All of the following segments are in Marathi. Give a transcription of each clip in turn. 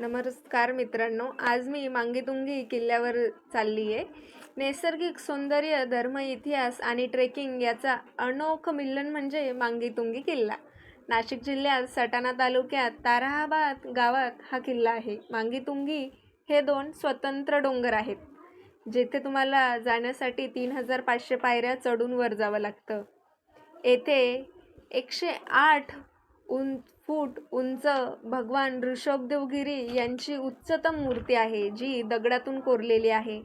नमस्कार मित्रांनो आज मी मांगीतुंगी किल्ल्यावर चालली आहे नैसर्गिक सौंदर्य धर्म इतिहास आणि ट्रेकिंग याचा अनोखं मिलन म्हणजे मांगीतुंगी किल्ला. नाशिक जिल्ह्यात सटाणा तालुक्यात ताराहाबाद गावात हा किल्ला आहे. मांगीतुंगी हे दोन स्वतंत्र डोंगर आहेत जेथे तुम्हाला जाण्यासाठी तीन हजार पाचशे पायऱ्या चढून वर जावं लागतं. येथे एकशे आठ उं फूट उंच भगवान ऋषभदेवगिरी यांची उच्चतम मूर्ती आहे जी दगडातून कोरलेली आहे.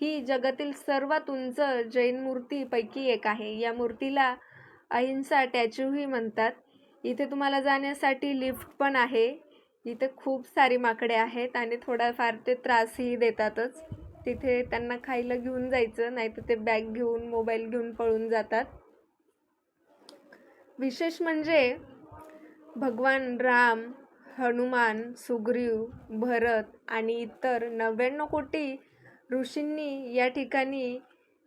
ही जगातील सर्वात उंच जैन मूर्तीपैकी एक आहे. या मूर्तीला अहिंसा टॅच्यूही म्हणतात. इथे तुम्हाला जाण्यासाठी लिफ्ट पण आहे. इथे खूप सारी माकडे आहेत आणि थोडाफार ते त्रासही देतातच. तिथे त्यांना खायला घेऊन जायचं नाही तर ते बॅग घेऊन मोबाईल घेऊन पळून जातात. विशेष म्हणजे भगवान राम हनुमान सुग्रीव भरत आणि इतर नव्याण्णव कोटी ऋषींनी या ठिकाणी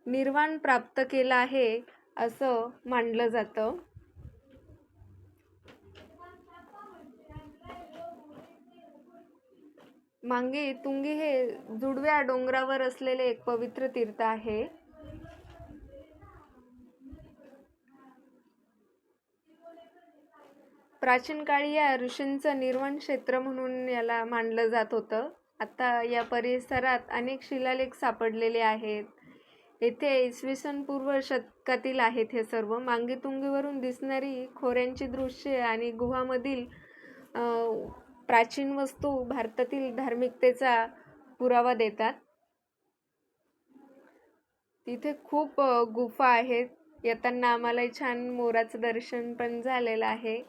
निर्वाण प्राप्त केलं आहे असं मानलं जातं. मांगे तुंगी हे जुडव्या डोंगरावर असलेले एक पवित्र तीर्थ आहे. प्राचीन काळी या ऋषींचं निर्वण क्षेत्र म्हणून याला मानलं जात होतं. आता या परिसरात अनेक शिलालेख सापडलेले आहेत. येथे इसवी सन पूर्व शतकातील आहेत हे सर्व. मांगीतुंगीवरून दिसणारी खोऱ्यांची दृश्ये आणि गुहामधील प्राचीन वस्तू भारतातील धार्मिकतेचा पुरावा देतात. तिथे खूप गुफा आहेत. येताना आम्हाला छान मोराचं दर्शन पण झालेलं आहे.